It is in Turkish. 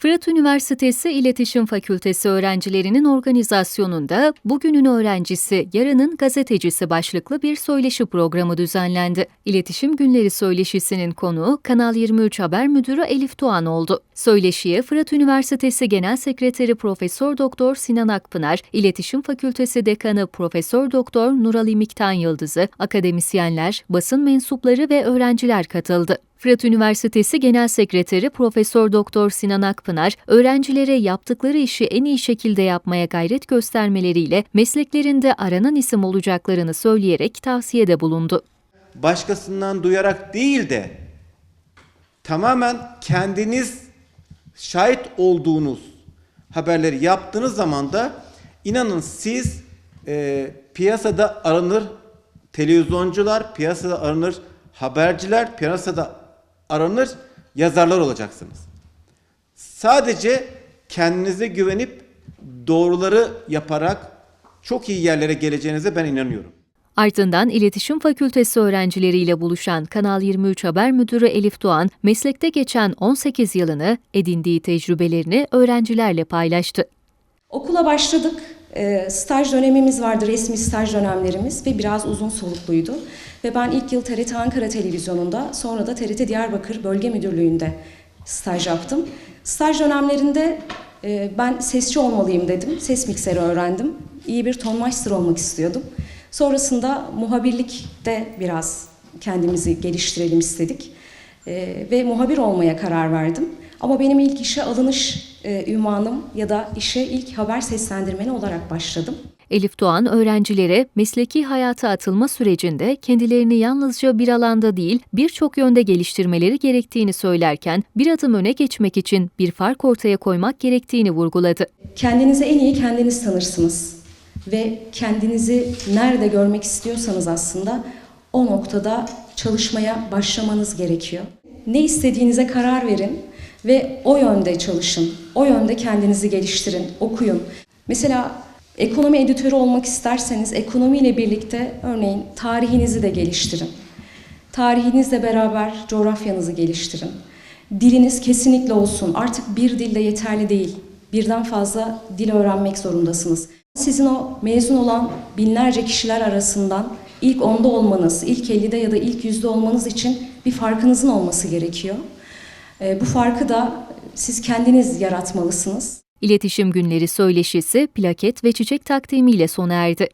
Fırat Üniversitesi İletişim Fakültesi öğrencilerinin organizasyonunda Bugünün Öğrencisi, Yarının Gazetecisi başlıklı bir söyleşi programı düzenlendi. İletişim Günleri söyleşisinin konuğu Kanal 23 Haber Müdürü Elif Doğan oldu. Söyleşiye Fırat Üniversitesi Genel Sekreteri Profesör Doktor Sinan Akpınar, İletişim Fakültesi Dekanı Profesör Doktor Nurali Miktan Yıldızı, akademisyenler, basın mensupları ve öğrenciler katıldı. Fırat Üniversitesi Genel Sekreteri Profesör Doktor Sinan Akpınar, öğrencilere yaptıkları işi en iyi şekilde yapmaya gayret göstermeleriyle mesleklerinde aranan isim olacaklarını söyleyerek tavsiyede bulundu. başkasından duyarak değil de tamamen kendiniz şahit olduğunuz haberleri yaptığınız zaman da inanın siz e, piyasada aranır televizyoncular, piyasada aranır haberciler, piyasada aranır yazarlar olacaksınız. Sadece kendinize güvenip doğruları yaparak çok iyi yerlere geleceğinize ben inanıyorum. Ardından İletişim Fakültesi öğrencileriyle buluşan Kanal 23 Haber Müdürü Elif Doğan, meslekte geçen 18 yılını, edindiği tecrübelerini öğrencilerle paylaştı. Okula başladık. Ee, staj dönemimiz vardı, resmi staj dönemlerimiz ve biraz uzun solukluydu. Ve ben ilk yıl TRT Ankara Televizyonu'nda, sonra da TRT Diyarbakır Bölge Müdürlüğü'nde staj yaptım. Staj dönemlerinde e, ben sesçi olmalıyım dedim. Ses mikseri öğrendim. İyi bir tonmaster olmak istiyordum. Sonrasında muhabirlikte biraz kendimizi geliştirelim istedik. Ee, ve muhabir olmaya karar verdim. Ama benim ilk işe alınış e, ünvanım ya da işe ilk haber seslendirmeni olarak başladım. Elif Doğan öğrencilere mesleki hayata atılma sürecinde kendilerini yalnızca bir alanda değil birçok yönde geliştirmeleri gerektiğini söylerken bir adım öne geçmek için bir fark ortaya koymak gerektiğini vurguladı. Kendinizi en iyi kendiniz tanırsınız ve kendinizi nerede görmek istiyorsanız aslında o noktada çalışmaya başlamanız gerekiyor. Ne istediğinize karar verin ve o yönde çalışın. O yönde kendinizi geliştirin, okuyun. Mesela ekonomi editörü olmak isterseniz ekonomiyle birlikte örneğin tarihinizi de geliştirin. Tarihinizle beraber coğrafyanızı geliştirin. Diliniz kesinlikle olsun. Artık bir dilde yeterli değil. Birden fazla dil öğrenmek zorundasınız. Sizin o mezun olan binlerce kişiler arasından ilk onda olmanız, ilk 50'de ya da ilk yüzde olmanız için bir farkınızın olması gerekiyor. Ee, Bu farkı da siz kendiniz yaratmalısınız. İletişim Günleri söyleşisi plaket ve çiçek takdimiyle sona erdi.